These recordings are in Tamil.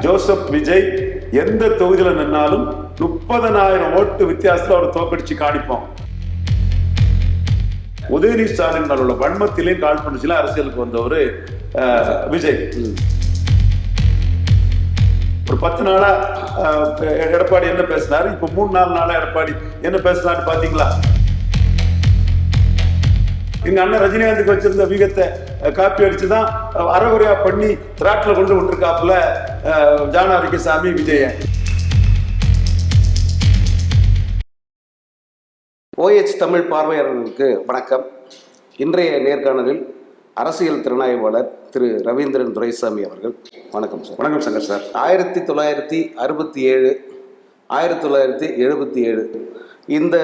ஜோசப் விஜய் எந்த தொகுதியில நின்னாலும் முப்பதனாயிரம் ஓட்டு வித்தியாசத்தில் அவர் தோக்கடிச்சு காணிப்போம். உதயநிதி ஸ்டாலின் அவரோட உள்ள கால் காழ்ப்புணர்ச்சியில அரசியலுக்கு வந்தவர் விஜய். ஒரு பத்து நாளா அஹ், எடப்பாடி என்ன பேசினாரு? இப்ப மூணு நாலு நாளா எடப்பாடி என்ன பேசினாரு பாத்தீங்களா? எங்க அண்ணன் ரஜினிகாந்துக்கு வச்சிருந்த வீகத்தை காப்பி அடிச்சுதான் அஹ், அறகுறையா பண்ணி திராட்டில் கொண்டு விட்டுருக்காப்புல அஹ், ஜான அரிக்கசாமி விஜய ஓஎச் தமிழ் பார்வையாளர்களுக்கு வணக்கம். இன்றைய நேர்காணலில் அரசியல் திறனாய்வாளர் திரு ரவீந்திரன் துரைசாமி அவர்கள். வணக்கம் சார். வணக்கம் சங்கர் சார். ஆயிரத்தி தொள்ளாயிரத்தி அறுபத்தி ஏழு ஆயிரத்தி தொள்ளாயிரத்தி எழுபத்தி ஏழு இந்த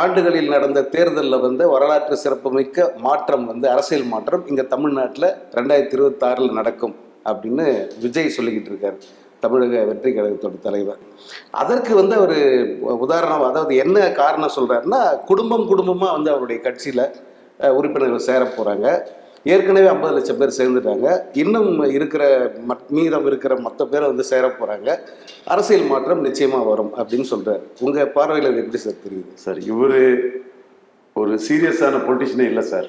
ஆண்டுகளில் நடந்த தேர்தலில் வந்து வரலாற்று சிறப்புமிக்க மாற்றம் வந்து அரசியல் மாற்றம் இங்கே தமிழ்நாட்டில் ரெண்டாயிரத்தி இருபத்தாறில் நடக்கும் அப்படின்னு விஜய் சொல்லிக்கிட்டு இருக்கார் தமிழக வெற்றி கழகத்தோட தலைவர். அதற்கு வந்து அவர் உதாரணம் அதாவது என்ன காரணம் சொல்கிறாருன்னா குடும்பம் குடும்பமாக வந்து அவருடைய கட்சியில் உறுப்பினர்கள் சேர போகிறாங்க ஏற்கனவே ஐம்பது லட்சம் பேர் சேர்ந்துட்டாங்க. இன்னும் இருக்கிற மத் மீதம் இருக்கிற மற்ற பேரை வந்து சேர போகிறாங்க அரசியல் மாற்றம் நிச்சயமாக வரும் அப்படின்னு சொல்கிறாரு உங்கள் பார்வையில் அது எப்படி சார் தெரியுது? சார் இவர் ஒரு சீரியஸான பொலிட்டிஷனே இல்லை சார்.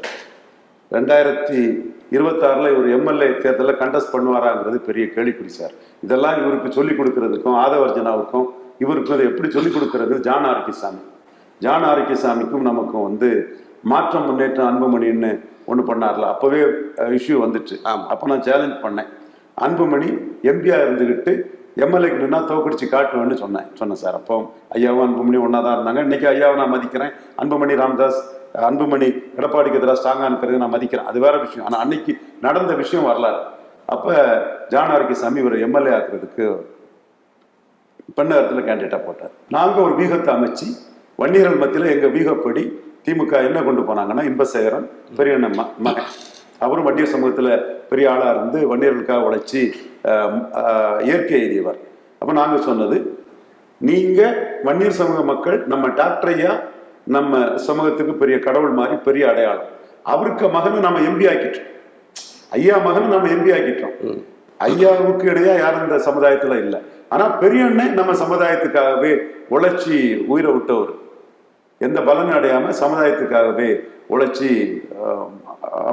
ரெண்டாயிரத்தி இருபத்தாறுல இவர் எம்எல்ஏ தேர்தலில் கண்டஸ்ட் பண்ணுவாராங்கிறது பெரிய கேள்விக்குறி சார். இதெல்லாம் இவருக்கு சொல்லிக் கொடுக்கறதுக்கும் ஆதவர்ஜனாவுக்கும் இவருக்கும் அதை எப்படி சொல்லிக் கொடுக்கறது? ஜான் ஆர்கிசாமி ஜான் ஆரோக்கியசாமிக்கும் நமக்கும் வந்து மாற்றம் முன்னேற்றம் அன்புமணின்னு ஒன்று பண்ணார்ல. அப்போவே இஷ்யூ வந்துச்சு. அப்போ நான் சேலஞ்ச் பண்ணேன். அன்புமணி எம்பியா இருந்துக்கிட்டு எம்எல்ஏக்கு நின்னா தோக்கடிச்சு காட்டுவேன்னு சொன்னேன். சொன்னேன் சார் அப்போ ஐயாவும் அன்புமணி ஒன்றா தான் இருந்தாங்க. இன்னைக்கு ஐயாவை நான் மதிக்கிறேன். அன்புமணி ராமதாஸ் அன்புமணி எடப்பாடிக்கு எதிராக ஸ்ட்ராங்காக இருக்கிறது நான் மதிக்கிறேன். அது வேற விஷயம். ஆனால் அன்னைக்கு நடந்த விஷயம் வரலாறு. அப்போ ஜான் ஆரோக்கியசாமி இவர் எம்எல்ஏ ஆக்குறதுக்கு பெண்ணகத்தில் கேண்டிடேட்டாக போட்டார். நாங்கள் ஒரு வீகத்தை அமைச்சு வன்னியர்கள் மத்தியில் எங்கள் வீகப்படி திமுக என்ன கொண்டு போனாங்கன்னா இன்பசேகரன் பெரிய மகன் அவரும் வன்னியர் சமூகத்தில் பெரிய ஆளாக இருந்து வன்னியர்களுக்காக உழைச்சி இயற்கை எழுதியவர் அப்போ நாங்கள் சொன்னது நீங்கள் வன்னியர் சமூக மக்கள் நம்ம டாக்டர் ஐயா நம்ம சமூகத்துக்கு பெரிய கடவுள் மாதிரி பெரிய அடையாளம். அவருக்கு மகனை நம்ம எம்பி ஆக்கிட்டோம். ஐயா மகனை நம்ம எம்பி ஆக்கிட்டோம். ஐயாவுக்கு இடையா யாரும் இந்த சமுதாயத்துல இல்லை. ஆனா பெரிய அண்ணன் நம்ம சமுதாயத்துக்காகவே உழைச்சி உயிரை விட்டவர். எந்த பலனும் அடையாம சமுதாயத்துக்காகவே உழைச்சி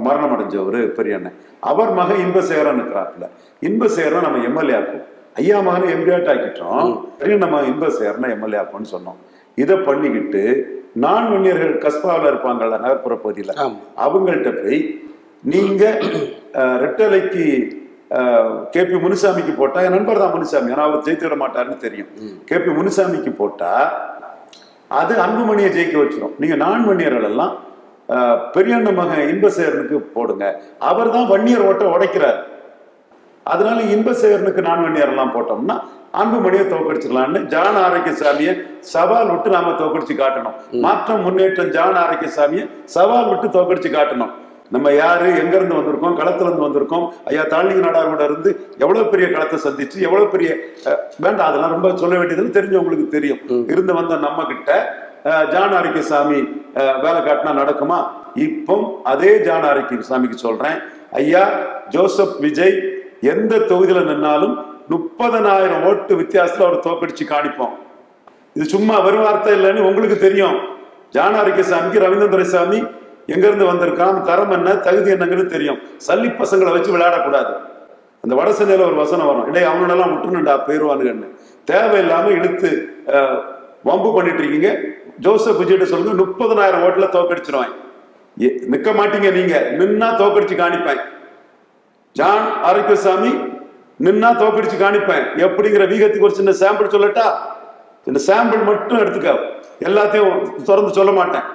மரணம் அடைஞ்சவர் பெரிய அண்ணன் அவர் மகன் இன்பசேகரன் இருக்கிறாப்புல. இன்பசேகரன் நம்ம எம்எல்ஏ ஆக்கும் ஐயா மகனை எம்பிஆட் ஆக்கிட்டோம். பெரிய நம்ம இன்பசேகரனை எம்எல்ஏ ஆக்கும்னு சொன்னோம். இதை பண்ணிக்கிட்டு நான் வன்னியர்கள் கஸ்பாவில் இருப்பாங்கல்ல நகர்ப்புற பகுதியில். அவங்கள்ட்ட போய் நீங்க அஹ், ரெட்டலைக்கு கேபி முனுசாமிக்கு போட்டா என் நண்பர் தான் முனுசாமி. ஆனா அவர் ஜெயித்து விட மாட்டாருன்னு தெரியும். கேபி முனுசாமிக்கு போட்டா அது அன்புமணியை ஜெயிக்க வச்சிரும். நீங்க நான் வன்னியர்கள் எல்லாம் பெரியண்ண மகன் இன்பசேகரனுக்கு போடுங்க. அவர் தான் வன்னியர் ஓட்ட உடைக்கிறார். அதனால இன்பசேகரனுக்கு நான் வன்னியர் எல்லாம் போட்டோம்னா அன்புமணியை தோக்கடிச்சிடலாம்னு ஜான் ஆரோக்கியசாமியை சவால் விட்டு நாம தோக்கடிச்சு காட்டணும். மாற்றம் முன்னேற்றம் ஜான் ஆரோக்கியசாமியை சவால் விட்டு தோக்கடிச்சு காட்டணும். நம்ம யாரு? எங்க இருந்து வந்திருக்கோம்? களத்துல இருந்து வந்திருக்கோம். ஐயா தாழ்நிலை நாடாரோட இருந்து எவ்வளவு பெரிய களத்தை சந்திச்சு எவ்வளவு பெரிய வேண்டாம் அதெல்லாம் ரொம்ப சொல்ல வேண்டியதுன்னு தெரிஞ்சவங்களுக்கு தெரியும். இருந்து வந்த நம்ம கிட்ட ஜான் ஆரோக்கியசாமி அஹ், வேலை காட்டினா நடக்குமா? இப்போ அதே ஜான் ஆரோக்கியசாமிக்கு சொல்றேன். ஐயா ஜோசப் விஜய் எந்த தொகுதியில நின்னாலும் முப்பதனாயிரம் ஓட்டு வித்தியாசத்துல அவர் தோக்கடிச்சு காணிப்போம். இது சும்மா வெறும் வார்த்தை இல்லைன்னு உங்களுக்கு தெரியும். ஜான ஆரோக்கியசாமிக்கு ரவீந்திரன் துரைசாமி எங்கேருந்து வந்திருக்கான் தரம் என்ன தகுதி என்னங்கன்னு தெரியும். சல்லி பசங்களை வச்சு விளையாடக்கூடாது. அந்த வட ஒரு வசனம் வரும். இல்லை அவனெல்லாம் விட்டுணுண்டா போயிருவானுங்கன்னு. தேவையில்லாம இழுத்து வம்பு பண்ணிட்டு இருக்கீங்க. ஜோசப் விஜய்கிட்ட சொல்லுங்க முப்பதனாயிரம் ஓட்டுல தோக்கடிச்சிருவாங்க நிற்க நிக்க மாட்டீங்க நீங்க. நின்னா தோக்கடிச்சு காணிப்பேன். ஜான் ஆரோக்கியசாமி நின்னா தோக்கடிச்சு காணிப்பேன். எப்படிங்கிற வீகத்துக்கு ஒரு சின்ன சாம்பிள் சொல்லட்டா? இந்த சாம்பிள் மட்டும் எடுத்துக்க. எல்லாத்தையும் திறந்து சொல்ல மாட்டேன்.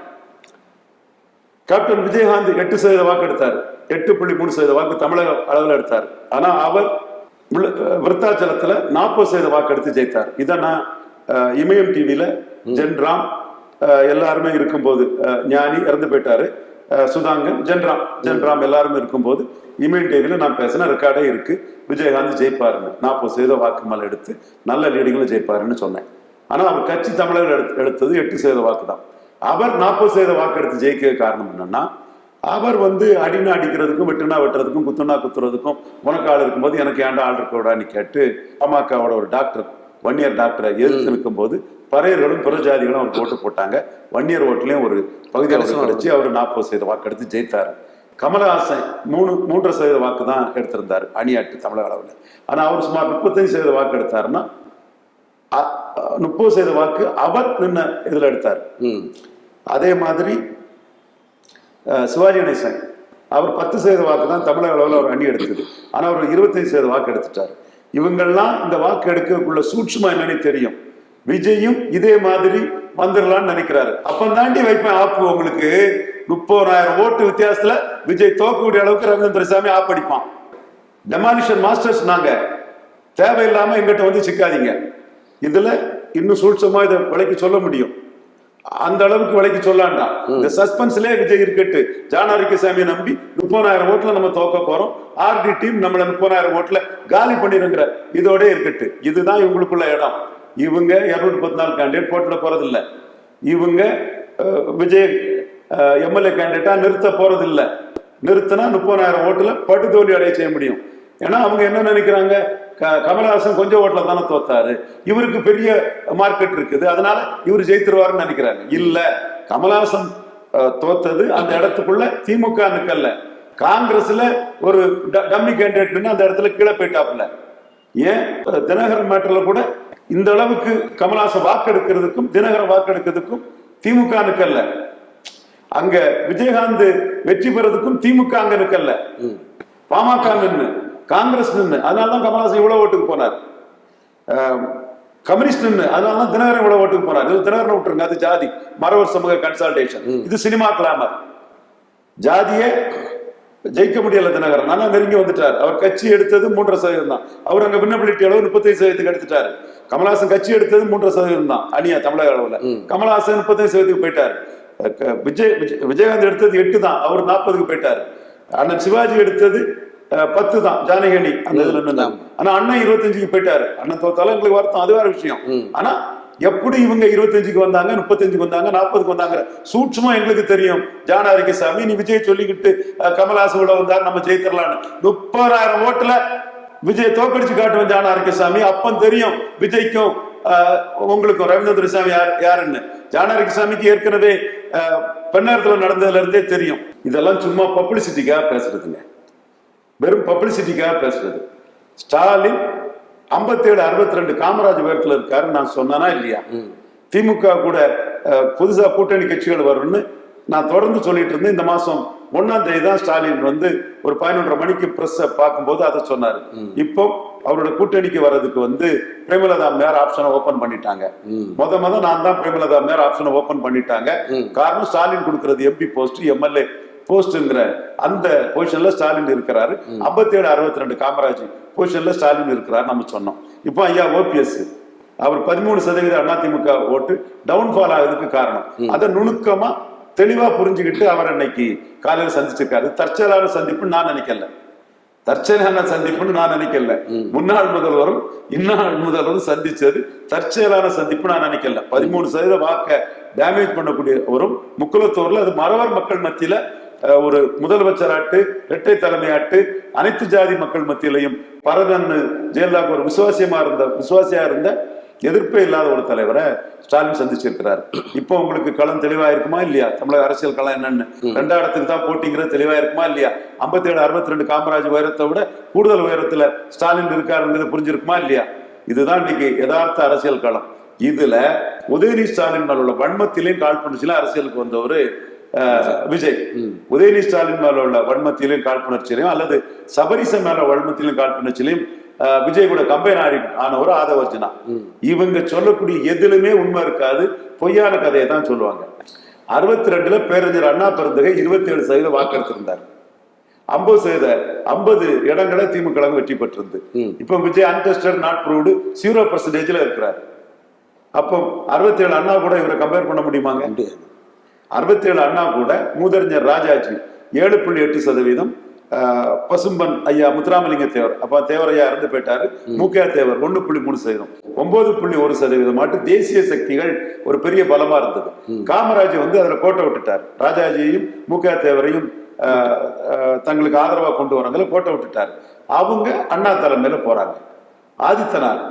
கேப்டன் விஜயகாந்த் எட்டு சதவீத வாக்கு எடுத்தார். எட்டு புள்ளி மூணு சதவீத வாக்கு தமிழக அளவில் எடுத்தார். ஆனா அவர் விருத்தாச்சலத்துல நாற்பது சதவீத வாக்கு எடுத்து ஜெயித்தார். இதை நான் இமயம் டிவியில ஜென்ராம் எல்லாருமே இருக்கும்போது ஞானி இறந்து போயிட்டாரு. சுதாங்கன் ஜென்ராம் ஜென்ராம் எல்லாருமே இருக்கும்போது இமயம் டிவியில நான் பேசின ரெக்கார்டே இருக்கு. விஜயகாந்த் ஜெயிப்பாருன்னு. நாற்பது சதவீத வாக்கு மேல எடுத்து நல்ல லீடிங்கில் ஜெயிப்பாருன்னு சொன்னேன். ஆனா அவர் கட்சி தமிழர்கள் எடுத்து எடுத்தது எட்டு சதவீத வாக்கு தான். அவர் நாற்பது சதவீத வாக்கு எடுத்து ஜெயிக்க காரணம் என்னன்னா அவர் வந்து அடினா அடிக்கிறதுக்கும் வெட்டுனா வெட்டுறதுக்கும் குத்துனா குத்துறதுக்கும் உனக்கு ஆள் இருக்கும்போது எனக்கு ஏன்டா ஆள் இருக்கக்கூடாதுன்னு கேட்டு பாமகவோட ஒரு டாக்டர் வன்னியர் டாக்டரை எதிர்த்து நிற்கும்போது பறையர்களும் பிற ஜாதிகளும் அவர் ஓட்டு போட்டாங்க. வன்னியர் ஓட்டுலயும் ஒரு பகுதி அளவு கிடைச்சு அவர் நாற்பது சதவீத வாக்கு எடுத்து ஜெயித்தார். கமலஹாசன் மூணு மூன்றரை சதவீத வாக்கு தான் எடுத்திருந்தார் அணியாட்டு தமிழக அளவில். ஆனா அவர் சுமார் முப்பத்தஞ்சு சதவீத வாக்கு எடுத்தாருன்னா முப்பது சதவீத வாக்கு அவர் நின்ன இதுல எடுத்தார். அதே மாதிரி சிவாஜி கணேசன். அவர் பத்து சதவீத வாக்கு தான் தமிழக அளவில் அவர் அணி எடுத்தது. ஆனால் அவர் இருபத்தஞ்சு சதவீத வாக்கு எடுத்துட்டார். இவங்கெல்லாம் இந்த வாக்கு எடுக்கக்குள்ள சூட்சமா என்னன்னு தெரியும். விஜயும் இதே மாதிரி வந்துடலாம்னு நினைக்கிறாரு. அப்போ தாண்டி வைப்பேன் ஆப்பு உங்களுக்கு. முப்பதாயிரம் ஓட்டு வித்தியாசத்துல விஜய் தோக்கக்கூடிய அளவுக்கு ரவீந்திர பிரசாமி ஆப் அடிப்பான். டெமானிஷன் மாஸ்டர்ஸ் நாங்க. தேவையில்லாம எங்கிட்ட வந்து சிக்காதீங்க. இதுல இன்னும் சூட்சமா இதை விலைக்கு சொல்ல முடியும். அந்த அளவுக்கு விலைக்கு சொல்லாண்டா இந்த சஸ்பென்ஸ்லயே விஜய் இருக்கட்டு. ஜானாரிக்கசாமியை நம்பி முப்பதாயிரம் ஓட்டுல நம்ம தோக்க போறோம். ஆர்டி டீம் நம்மள முப்பதாயிரம் ஓட்டுல காலி பண்ணிருங்கிற இதோட இருக்கட்டு. இதுதான் இவங்களுக்குள்ள இடம். இவங்க இருநூத்தி பத்தி நாலு கேண்டிடேட் போட்டுட போறது இல்ல இவங்க விஜய் எம்எல்ஏ கேண்டிடேட்டா நிறுத்த போறது இல்ல நிறுத்தினா முப்பதாயிரம் ஓட்டுல படுதோல்வி அடைய செய்ய முடியும். ஏன்னா அவங்க என்ன நினைக்கிறாங்க? கமலஹாசன் கொஞ்சம் ஓட்டுல தானே தோத்தாரு. இவருக்கு பெரிய மார்க்கெட் இருக்குது. அதனால இவர் ஜெயித்துருவாருன்னு நினைக்கிறாங்க. இல்ல கமலஹாசன் தோத்தது அந்த இடத்துக்குள்ள திமுக நிக்கல்ல. காங்கிரஸ்ல ஒரு டம்மி கேண்டிடேட் அந்த இடத்துல கீழே போயிட்டாப்புல. ஏன்? தினகரன் மேட்டர்ல கூட இந்த அளவுக்கு கமலஹாசன் வாக்கெடுக்கிறதுக்கும் தினகரன் வாக்கெடுக்கிறதுக்கும் திமுக நிக்கல்ல. அங்க விஜயகாந்த் வெற்றி பெறதுக்கும் திமுக அங்க நிக்கல்ல. பாமக நின்னு. காங்கிரஸ் நின்னு அதனாலதான் கமலஹாசன் இவ்வளவு ஓட்டுக்கு போனார். கம்யூனிஸ்ட் நின்னு அதனாலதான் தினகரன் இவ்வளவு ஓட்டுக்கு போனார். இது தினகரன் விட்டுருங்க அது ஜாதி. மறவர் சமூக கன்சல்டேஷன் இது சினிமா கிளாமர். ஜாதியே ஜெயிக்க முடியல தினகரன். ஆனா நெருங்கி வந்துட்டார். அவர் கட்சி எடுத்தது மூன்றரை சதவீதம் தான். அவர் அங்க விண்ணப்பிலிட்டி அளவு முப்பத்தைந்து சதவீதத்துக்கு எடுத்துட்டாரு. கமலஹாசன் கட்சி எடுத்தது மூன்றரை சதவீதம் தான். அணியா தமிழக அளவுல. கமலஹாசன் முப்பத்தைந்து சதவீதத்துக்கு போயிட்டாரு. விஜய் விஜய்- விஜயகாந்த் எடுத்தது எட்டு தான். அவர் நாற்பதுக்கு போயிட்டாரு. அண்ணன் சிவாஜி எடுத்தது பத்து தான் ஜானகி அந்த இதுல நின்னாங்க ஆனா அண்ணன் இருபத்தஞ்சுக்கு போயிட்டாரு. அண்ணன் தோத்தாலும் எங்களுக்கு வருத்தம் அது வேற விஷயம். ஆனா எப்படி இவங்க இருபத்தஞ்சுக்கு வந்தாங்க முப்பத்தஞ்சுக்கு வந்தாங்க நாற்பதுக்கு வந்தாங்க? சூட்சமா எங்களுக்கு தெரியும். ஜானாரிக்கு சாமி நீ விஜய் சொல்லிக்கிட்டு அஹ், கமலஹாசன் கூட வந்தார் நம்ம ஜெயித்தரலான்னு முப்பதாயிரம் ஓட்டுல விஜய் தோக்கடிச்சு காட்டுவேன் ஜானாரிக்கு சாமி. அப்பம் தெரியும் விஜய்க்கும் உங்களுக்கும் ரவீந்திர சாமி யார் யாருன்னு. ஜானாரிக்கு சாமிக்கு ஏற்கனவே பெண்ணாரத்துல நடந்ததுல இருந்தே தெரியும். இதெல்லாம் சும்மா பப்ளிசிட்டிக்காக பேசுறதுங்க. வெறும் பப்ளிசிட்டிக்காக பேசுறது. ஸ்டாலின் 57 அறுபத்தி ரெண்டு காமராஜ் உயரத்துல இருக்காரு நான் சொன்னானா இல்லையா? திமுக கூட அஹ், புதுசா கூட்டணி கட்சிகள் வரும்னு நான் தொடர்ந்து சொல்லிட்டு இருந்தேன். இந்த மாசம் ஒன்னாம் தேதி தான் ஸ்டாலின் வந்து ஒரு பதினொன்றரை மணிக்கு பிரஸ் பார்க்கும்போது அதை சொன்னாரு. இப்போ அவரோட கூட்டணிக்கு வர்றதுக்கு வந்து பிரேமலதா மேயர் ஆப்ஷனை ஓபன் பண்ணிட்டாங்க. முத முத நான் தான் பிரேமலதா மேயர் ஆப்ஷனை ஓபன் பண்ணிட்டாங்க. காரணம் ஸ்டாலின் கொடுக்கறது எம்பி போஸ்ட் எம்எல்ஏ போஸ்ட்ங்கிற அந்த பொசிஷன்ல ஸ்டாலின் இருக்கிறாரு. 57 ஏழு அறுபத்தி ரெண்டு காமராஜ் பொசிஷன்ல ஸ்டாலின் இருக்கிறார் நம்ம சொன்னோம். இப்போ ஐயா ஓபிஎஸ் அவர் பதிமூணு சதவீத அதிமுக ஓட்டு டவுன்ஃபால் ஆகுறதுக்கு காரணம். அதை நுணுக்கமா தெளிவா புரிஞ்சுக்கிட்டு அவர் அன்னைக்கு காலையில சந்திச்சிருக்காரு. தற்செயலான சந்திப்புன்னு நான் நினைக்கல. தற்செயலான சந்திப்புன்னு நான் நினைக்கல. முன்னாள் முதல்வரும் இன்னாள் முதல்வரும் சந்திச்சது தற்செயலான சந்திப்பு நான் நினைக்கல. பதிமூணு சதவீத வாக்க டேமேஜ் பண்ணக்கூடிய ஒரு முக்குலத்தூர்ல அது மறவர் மக்கள் மத்தியில ஒரு முதலமைச்சராட்டு இரட்டை தலைமையாட்டு அனைத்து ஜாதி மக்கள் மத்தியிலையும் பரதன் ஜெயலலிதாவுக்கு ஒரு விசுவாசியமா இருந்த விசுவாசியா இருந்த எதிர்ப்பே இல்லாத ஒரு தலைவரை ஸ்டாலின் சந்திச்சிருக்கிறார். இப்போ உங்களுக்கு களம் தெளிவா இருக்குமா இல்லையா? தமிழக அரசியல் களம் என்னன்னு. ரெண்டாம் இடத்துக்கு தான் போட்டிங்கிறது தெளிவா இருக்குமா இல்லையா? 57 ஏழு அறுபத்தி ரெண்டு காமராஜ் உயரத்தை விட கூடுதல் உயரத்துல ஸ்டாலின் இருக்காருங்கிறது புரிஞ்சிருக்குமா இல்லையா? இதுதான் இன்னைக்கு யதார்த்த அரசியல் களம். இதுல உதயநிதி ஸ்டாலின் மேல உள்ள வன்மத்திலையும் காழ்ப்புணர்ச்சியில அரசியலுக்கு வந்தவர் விஜய் உதயநிதி ஸ்டாலின் மேல உள்ள வன்மத்திலையும் காழ்ப்புணர்ச்சியிலையும் அல்லது சபரிச மேல வன்மத்திலையும் காழ்ப்புணர்ச்சியிலையும் விஜய் கூட கம்பைன் ஆடி ஆனவர் ஆதவர்ஜனா இவங்க சொல்லக்கூடிய எதிலுமே உண்மை இருக்காது பொய்யான கதையை தான் சொல்லுவாங்க. அறுபத்தி ரெண்டுல பேரறிஞர் அண்ணா பெருந்தகை இருபத்தி ஏழு சதவீத வாக்கெடுத்திருந்தார். ஐம்பது சதவீத ஐம்பது இடங்களை திமுக வெற்றி பெற்றிருந்து. இப்ப Vijay untested not proved zero பர்சன்டேஜ்ல இருக்கிறார். அப்போ அறுபத்தி ஏழு அண்ணா கூட இவரை கம்பேர் பண்ண முடியுமாங்க? முடியாது. அறுபத்தி ஏழு அண்ணா கூட மூதறிஞர் ராஜாஜி ஏழு புள்ளி எட்டு சதவீதம் பசும்பன் ஐயா முத்துராமலிங்க தேவர். அப்ப தேவர் ஐயா இறந்து போயிட்டாரு. மூக்கையா தேவர் ஒண்ணு புள்ளி மூணு சதவீதம். ஒன்பது புள்ளி ஒரு சதவீதம். மட்டும் தேசிய சக்திகள் ஒரு பெரிய பலமா இருந்தது. காமராஜ் வந்து அதுல கோட்டை விட்டுட்டார். ராஜாஜியையும் மூக்கையா தேவரையும் தங்களுக்கு ஆதரவா கொண்டு வரவங்களை கோட்டை விட்டுட்டாரு. அவங்க அண்ணா தலைமையில போறாங்க. ஆதித்தனார்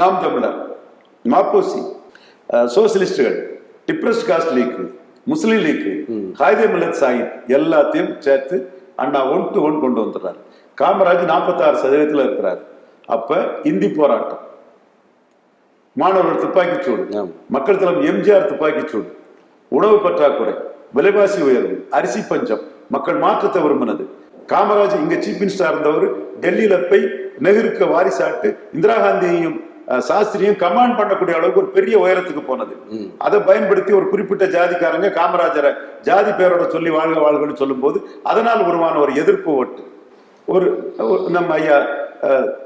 நாம் தமிழர் Ma Po Si சோசியலிஸ்டுகள் depressed caste league. Muslim league Quaide Millath Sahib எல்லாத்தையும் சேர்த்து அண்ணா ஒன் டு ஒன் கொண்டு வந்துடுறாரு. காமராஜ் நாற்பத்தாறு சதவீதத்தில் இருக்கிறார். அப்ப இந்தி போராட்டம். மாணவர்கள் துப்பாக்கிச் சூடு. ஆம். மக்கள் தலைவர் எம்ஜிஆர் துப்பாக்கிச் சூடு. உணவு பற்றாக்குறை விலைவாசி உயர்வு அரிசி பஞ்சம். மக்கள் மாற்றத்தை விரும்பினது. காமராஜ் இங்க சீஃப் மினிஸ்டர் இருந்தவர் டெல்லியில போய் நெஹ்ருக்கு வாரிசாட்டு இந்திரா காந்தியையும் சாஸ்திரியும் கமாண்ட் பண்ணக்கூடிய அளவுக்கு ஒரு பெரிய உயரத்துக்கு போனது. அதை பயன்படுத்தி ஒரு குறிப்பிட்ட ஜாதிக்காரங்க காமராஜரை ஜாதி பேரோட சொல்லி வாழ்க வாழ்கன்னு சொல்லும்போது அதனால் உருவான ஒரு எதிர்ப்பு ஓட்டு. ஒரு நம்ம ஐயா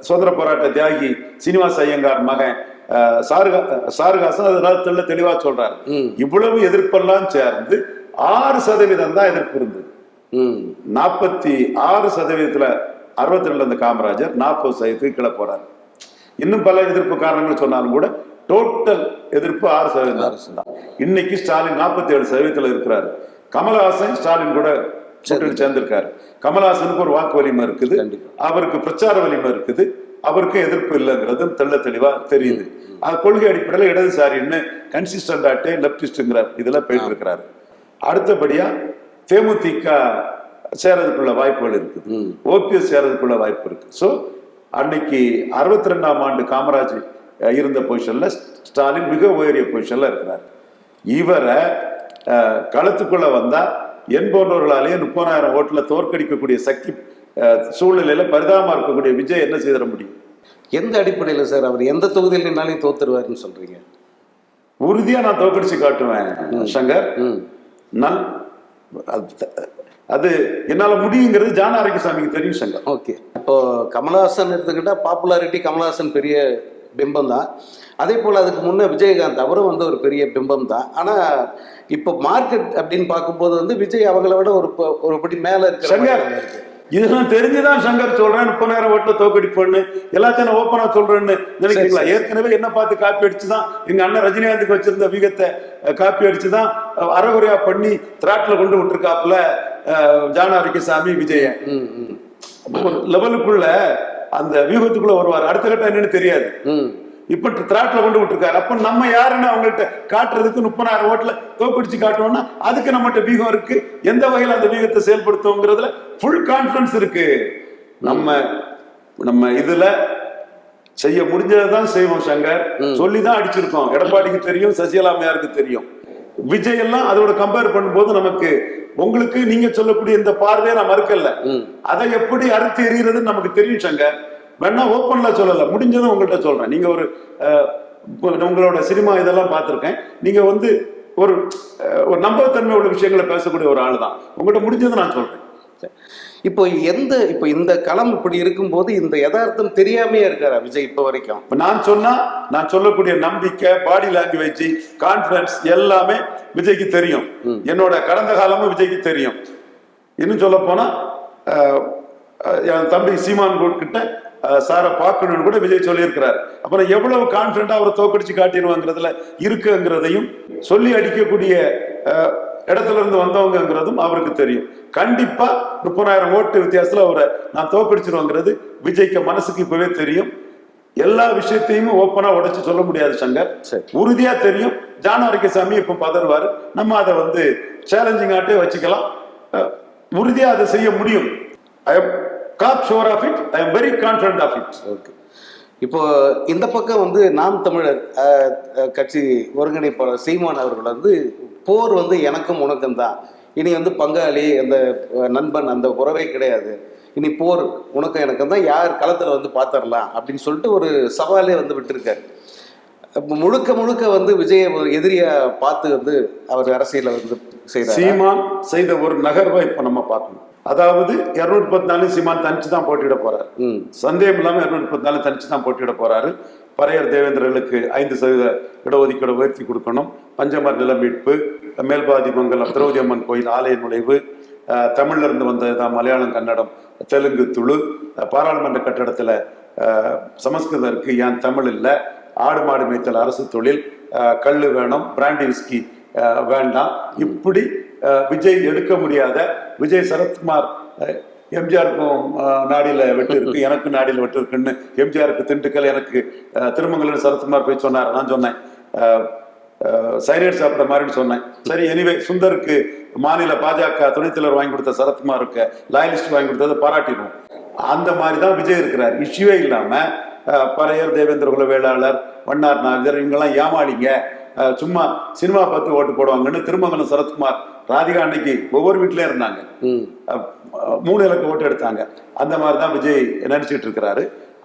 சுதந்திர போராட்ட தியாகி சீனிவாச ஐயங்கார் மகன் சாருகா சாருகாசன் அதனால தெள்ள தெளிவா சொல்றாரு. இவ்வளவு எதிர்ப்பெல்லாம் சேர்ந்து ஆறு சதவீதம் தான் எதிர்ப்பு இருந்தது. நாற்பத்தி ஆறு சதவீதத்துல அறுபத்தி ரெண்டுல இருந்த காமராஜர் நாற்பது சதவீதத்துக்கு கீழே போறாரு. இன்னும் பல எதிர்ப்பு காரணங்கள் சொன்னாலும் கூட டோட்டல் எதிர்ப்பு ஆறு சதவீதம் தான். இன்னைக்கு ஸ்டாலின் நாற்பத்தி ஏழு சதவீதத்துல இருக்கிறாரு. கமலஹாசன் ஸ்டாலின் கூட சேர்ந்திருக்காரு. கமலஹாசனுக்கு ஒரு வாக்கு வலிமை இருக்குது. அவருக்கு பிரச்சார வலிமை இருக்குது. அவருக்கு எதிர்ப்பு இல்லைங்கிறது தெள்ள தெளிவா தெரியுது. அது கொள்கை அடிப்படையில் இடதுசாரின்னு கன்சிஸ்டன்டாட்டே லெப்டிஸ்ட்ங்கிறார் இதெல்லாம் போயிட்டு இருக்கிறாரு அடுத்தபடியா தேமுதிக சேரதுக்குள்ள வாய்ப்புகள் இருக்குது. ஓபிஎஸ் சேரதுக்குள்ள வாய்ப்பு இருக்கு. ஸோ அன்னைக்கு அறுபத்தி ரெண்டாம் ஆண்டு காமராஜ் இருந்த பொசிஷன்ல ஸ்டாலின் மிக உயரிய பொசிஷன்ல இருக்கிறார். இவரை களத்துக்குள்ள வந்தா என் போன்றவர்களாலேயே முப்பதாயிரம் ஓட்டுல தோற்கடிக்கக்கூடிய சக்தி சூழ்நிலையில பரிதாபமா இருக்கக்கூடிய விஜய் என்ன செய்திட முடியும்? எந்த அடிப்படையில் சார்? அவர் எந்த தொகுதியில் நின்னாலும் தோத்துருவாருன்னு சொல்றீங்க? உறுதியா நான் தோற்கடிச்சு காட்டுவேன் சங்கர். நல் அது- என்னால முடியுங்கிறது ஜான ஆரோக்கியசாமிக்கு தெரியும் சங்கர். ஓகே. இப்போ கமலஹாசன் எடுத்துக்கிட்டா பாப்புலாரிட்டி கமலஹாசன் பெரிய பிம்பம் தான் அதே போல் அதுக்கு முன்னே விஜயகாந்த் அவரும் வந்து ஒரு பெரிய பிம்பம் தான் ஆனால் இப்போ மார்க்கெட் அப்படின்னு பார்க்கும்போது வந்து விஜய் அவங்கள விட ஒரு ஒரு படி மேலே இருக்கிற. இதெல்லாம் தெரிஞ்சுதான் சங்கர் சொல்றேன் முப்பதாயிரம் ஓட்டுல தோக்கடிப்போன்னு எல்லாத்தையும் ஓப்பனா சொல்றேன்னு நினைக்கிறீங்களா. ஏற்கனவே என்ன பார்த்து காப்பி அடிச்சுதான் எங்க அண்ணன் ரஜினிகாந்துக்கு வச்சிருந்த வீகத்தை காப்பி அடிச்சுதான் அறகுறையா பண்ணி திராட்ல கொண்டு விட்டுருக்காப்புல அஹ், ஜான ஆரோக்கியசாமி விஜய ம். ம் ஒரு லெவலுக்குள்ள அந்த வியூகத்துக்குள்ள வருவார். அடுத்த கட்டம் என்னன்னு தெரியாது. இப்ப திராட்ல கொண்டு விட்டுருக்காரு. அப்ப நம்ம யாருன்னு அவங்கள்ட்ட காட்டுறதுக்கு முப்பதாயிரம் ஓட்டுல தோப்பிடிச்சு காட்டுவோம்னா அதுக்கு நம்மகிட்ட வீகம் இருக்கு. எந்த வகையில அந்த வீகத்தை செயல்படுத்துவோங்கிறதுல ஃபுல் கான்பிடன்ஸ் இருக்கு. நம்ம நம்ம இதுல செய்ய முடிஞ்சதான் செய்வோம் சங்கர். சொல்லி தான் அடிச்சிருக்கோம். எடப்பாடிக்கு தெரியும் சசிகலா அம்மையாருக்கு தெரியும். விஜய் எல்லாம் அதோட கம்பேர் பண்ணும்போது நமக்கு உங்களுக்கு நீங்க சொல்லக்கூடிய இந்த பார்வையை நான் மறுக்கல. அதை எப்படி அறுத்து எறிகிறதுன்னு நமக்கு தெரியும் சங்கர். வேணா ஓப்பன்ல சொல்லல. முடிஞ்சதும் உங்கள்கிட்ட சொல்றேன். நீங்க ஒரு உங்களோட சினிமா இதெல்லாம் பார்த்திருக்கேன். நீங்க வந்து ஒரு ஒரு நம்பகத்தன்மை உள்ள விஷயங்களை பேசக்கூடிய ஒரு ஆள் தான். உங்கள்கிட்ட முடிஞ்சதை நான் சொல்றேன். சரி. இப்போ எந்த இப்போ இந்த களம் இப்படி இருக்கும்போது இந்த யதார்த்தம் தெரியாமையே இருக்காரா விஜய் இப்போ வரைக்கும்? இப்ப நான் சொன்னா நான் சொல்லக்கூடிய நம்பிக்கை பாடி லாங்குவேஜ் கான்பிடன்ஸ் எல்லாமே விஜய்க்கு தெரியும். என்னோட கடந்த காலமும் விஜய்க்கு தெரியும். இன்னும் சொல்ல போனா என் தம்பி சீமான் கூட கிட்ட சாரை பார்க்கணும்னு கூட விஜய் சொல்லியிருக்கிறார். அப்புறம் எவ்வளவு கான்பிடண்டா அவரை தோக்கடிச்சு காட்டிடுவாங்கிறதுல இருக்குங்கிறதையும் சொல்லி அடிக்கக்கூடிய இடத்துல இருந்து வந்தவங்கிறதும் அவருக்கு தெரியும். கண்டிப்பா முப்பதாயிரம் ஓட்டு வித்தியாசத்துல அவரை நான் தோக்கடிச்சிருவாங்கிறது விஜய்க்கு மனசுக்கு இப்பவே தெரியும். எல்லா விஷயத்தையும் ஓப்பனா உடைச்சு சொல்ல முடியாது சங்கர். உறுதியா தெரியும். ஜான ஆரோக்கியசாமி இப்ப பதறுவாரு. நம்ம அதை வந்து சேலஞ்சிங் ஆட்டே வச்சுக்கலாம். உறுதியா அதை செய்ய முடியும். Cocksure of it I am very confident of it okay இப்போ இந்த பக்கம் வந்து நாம் தமிழர் கட்சி ஒருங்கிணைப்பாளர் சீமான் அவர்கள் வந்து போர் வந்து எனக்கும் உனக்கும் தான். இனி வந்து பங்காளி அந்த நண்பன் அந்த உறவே கிடையாது. இனி போர் உனக்கும் எனக்கும் தான். யார் களத்தில் வந்து பார்த்துடலாம் அப்படின்னு சொல்லிட்டு ஒரு சவாலே வந்து விட்டுருக்காரு. முழுக்க முழுக்க வந்து விஜயை எதிரியா பார்த்து வந்து அவர் அரசியலை வந்து செய்கிறார் சீமான் செய்த ஒரு நகர்வை இப்ப நம்ம பார்க்கணும். அதாவது இருநூத்தி பத்து நாலு சீமான் தனிச்சு தான் போட்டியிட போறாரு. ம். சந்தேகம் இல்லாம இருநூத்தி பத்து நாலு தனிச்சு தான் போட்டியிட போறாரு. பறையர் தேவேந்திரர்களுக்கு ஐந்து சதவீத இடஒதுக்கீடு உயர்த்தி கொடுக்கணும். பஞ்சமர் நில மீட்பு மேல்பாதி மங்கலம் திரௌதி அம்மன் கோயில் ஆலய நுழைவு அஹ், தமிழ்ல இருந்து வந்ததுதான் மலையாளம் கன்னடம் தெலுங்கு துளு பாராளுமன்ற கட்டடத்துல சமஸ்கிருதம் இருக்கு. ஏன் தமிழ் இல்லை? ஆடு மாடு மேய்த்தல் அரசு தொழில் கல் வேணும் பிராண்டி விஸ்கி வேண்டாம். இப்படி விஜய் எடுக்க முடியாத விஜய் சரத்குமார் எம்ஜிஆருக்கும் நாடியில் வெட்டு இருக்கு எனக்கு நாடியில் வெட்டு இருக்குன்னு எம்ஜிஆருக்கு திண்டுக்கல் எனக்கு அஹ், சரத்குமார் போய் சொன்னார். நான் சொன்னேன். சைரேட் சாப்பிட்ற மாதிரின்னு சொன்னேன். சரி எனிவே சுந்தருக்கு மாநில பாஜக துணைத் தலைவர் வாங்கி கொடுத்த சரத்குமாருக்கு லாயலிஸ்ட் வாங்கி கொடுத்ததை பாராட்டிடுவோம். அந்த மாதிரி தான் விஜய் இருக்கிறார். இஷ்யூவே இல்லாமல் அஹ், பறையர் தேவேந்திர குல வேளாளர் வண்ணார் நாகர் இவங்கெல்லாம் ஏமாளிங்க. சும்மா சினிமா பார்த்து ஓட்டு போடுவாங்கன்னு திருமங்கலம் சரத்குமார் ராதிகா அன்னைக்கு ஒவ்வொரு வீட்லயும் இருந்தாங்க. மூணு இலக்க ஓட்டு எடுத்தாங்க. அந்த மாதிரி தான் விஜய் நினைச்சிட்டு இருக்கிறாரு.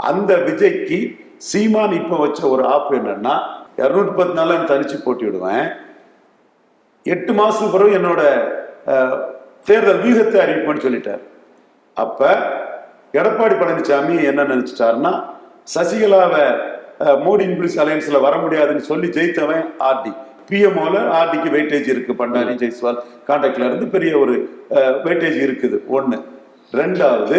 அந்த விஜய்க்கு சீமான் இப்ப வச்ச ஒரு ஆப் என்னன்னா இருநூத்தி பத்து நான் தனிச்சு போட்டி விடுவேன். எட்டு மாசத்துக்கு பிறகு என்னோட தேர்தல் வியூகத்தை அறிவிப்பேன்னு சொல்லிட்டார். அப்ப எடப்பாடி பழனிசாமி என்ன நினைச்சிட்டாருன்னா சசிகலாவை மோடி இன்க்ளூஸ் அலையன்ஸ்ல வர முடியாதுன்னு சொல்லி ஜெயித்தவன் ஆர்டி. பிஎம்ஓல ஆர்டிக்கு வெயிட்டேஜ் இருக்கு பண்டாரி ஜெய்ஸ்வால். கான்டாக்ட்ல இருந்து பெரிய ஒரு வெயிட்டேஜ் இருக்குது. ஒண்ணு. ரெண்டாவது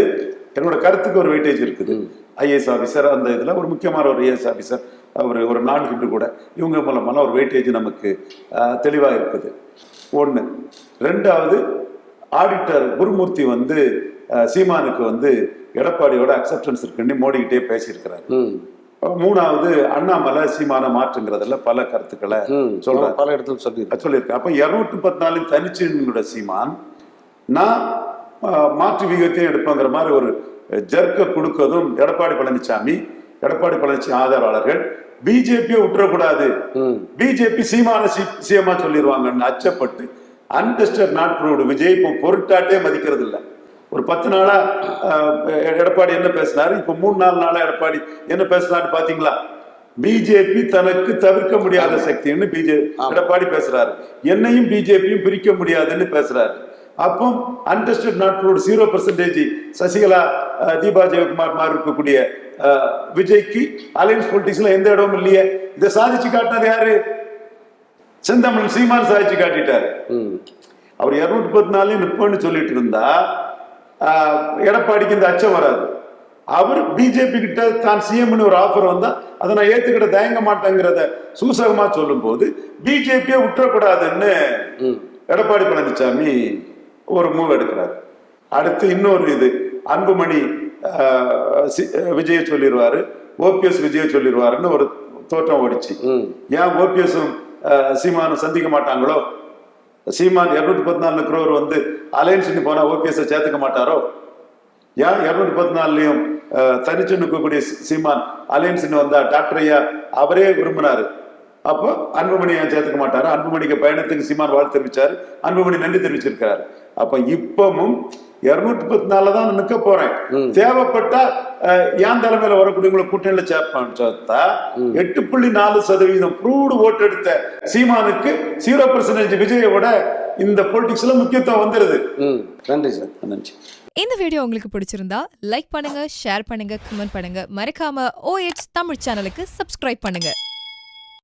என்னோட கருத்துக்கு ஒரு வெயிட்டேஜ் இருக்குது. ஐஏஎஸ் ஆஃபீஸர் அந்த இதுல ஒரு முக்கியமான ஒரு ஐஏஎஸ் ஆஃபீஸர் அவர் ஒரு நான் ஹிந்து கூட. இவங்க மூலமான ஒரு வெயிட்டேஜ் நமக்கு அஹ், தெளிவா இருக்குது. ஒண்ணு. ரெண்டாவது ஆடிட்டர் குருமூர்த்தி வந்து சீமானுக்கு வந்து எடப்பாடியோட அக்செப்டன்ஸ் இருக்குன்னு மோடிக்கிட்டே பேசியிருக்கிறாரு. மூணாவது அண்ணாமலை சீமான மாற்றுங்கிறதுல பல கருத்துக்களை ம் சொல்றாரு. பல இடத்துல சொல்லியிருக்கேன் சொல்லியிருக்கேன். அப்ப இருநூற்றி பத்து நாலு தனிச்சுங்களோட சீமான் நான் மாற்று விகிதத்தையும் எடுப்பேங்கிற மாதிரி ஒரு ஜர்க்க கொடுக்கறதும் எடப்பாடி பழனிசாமி எடப்பாடி பழனிசாமி ஆதரவாளர்கள் பிஜேபியை விட்டுறக்கூடாது. பிஜேபி சீமான சிஎம்மா சொல்லிடுவாங்கன்னு அச்சப்பட்டு அன்டெஸ்டட் நாட் ப்ரூவ்டு விஜய் இப்போ பொருட்டாட்டே மதிக்கிறது இல்ல ஒரு பத்து நாளா எடப்பாடி என்ன பேசினாரு இப்போ மூணு நாலு நாளா எடப்பாடி என்ன பேசினாரு பாத்தீங்களா? பிஜேபி தனக்கு தவிர்க்க முடியாத சக்தின்னு பிஜே எடப்பாடி பேசுறாரு. என்னையும் பிஜேபியும் பிரிக்க முடியாதுன்னு பேசுறாரு. அப்போ untested not proved zero percentage Sasikala Deepa Jayakumar மாதிரி இருக்கக்கூடிய விஜய்க்கு அலையன்ஸ் பொலிட்டிக்ஸ்ல எந்த இடமும் இல்லையே. இதை சாதிச்சு காட்டினது யாரு? செந்தமிழ் சீமான் சாதிச்சு காட்டிட்டாரு. அவர் இருநூத்தி பத்து நாளையும் நிற்போன்னு சொல்லிட்டு இருந்தா எடப்பாடிக்கு இந்த அச்சம் வராது. அவர் பிஜேபி கிட்ட தான் சிஎம்னு ஒரு ஆஃபர் வந்தா அதை நான் ஏத்துக்கிட்ட தயங்க மாட்டேங்கிறத சூசகமா சொல்லும் போது பிஜேபியை விட்டுறக்கூடாதுன்னு எடப்பாடி பழனிசாமி ஒரு மூவ் எடுக்கிறார். அடுத்து இன்னொரு இது அன்புமணி விஜய சொல்லிடுவாரு ஓபிஎஸ் விஜய சொல்லிடுவாருன்னு ஒரு தோற்றம் ஓடிச்சு. ஏன் ஓபிஎஸும் சீமானும் சந்திக்க மாட்டாங்களோ? சீமான் இருநூத்தி பதினாலு நாலு வந்து அலையன்ஸ் போனா ஓபிஎஸ் சேர்த்துக்க மாட்டாரோ? ஏன் இருநூத்தி பத்தி நாலுலயும் தனிச்சு நிற்கக்கூடிய சீமான் அலையன்ஸ் வந்தா டாக்டர் ஐயா அவரே விரும்பினாரு. அப்போ அன்புமணி சேர்த்துக்க மாட்டாரு? அன்புமணிக்கு பயணத்துக்கு சீமான் வாழ்த்து தெரிவிச்சாரு. அன்புமணி நன்றி தெரிவிச்சிருக்காரு அப்ப இப்பமும் இருநூத்தி பத்து நாள்ல தான் நிக்க போறேன். தேவைப்பட்டா என் தலைமையில வரக்கூடியவங்களை கூட்டணியில சேர்ப்பான்னு பார்த்தா எட்டு புள்ளி நாலு சதவீதம் ப்ரூவ்டு ஓட்டு எடுத்த சீமானுக்கு ஜீரோ பர்சன்டேஜ் விஜயோட இந்த பொலிட்டிக்ஸ்ல முக்கியத்துவம் வந்துருது. நன்றி சார். நன்றி. இந்த வீடியோ உங்களுக்கு பிடிச்சிருந்தா லைக் பண்ணுங்க ஷேர் பண்ணுங்க கமெண்ட் பண்ணுங்க. மறக்காம OH தமிழ் சேனலுக்கு சப்ஸ்கிரைப் பண்ணுங்க.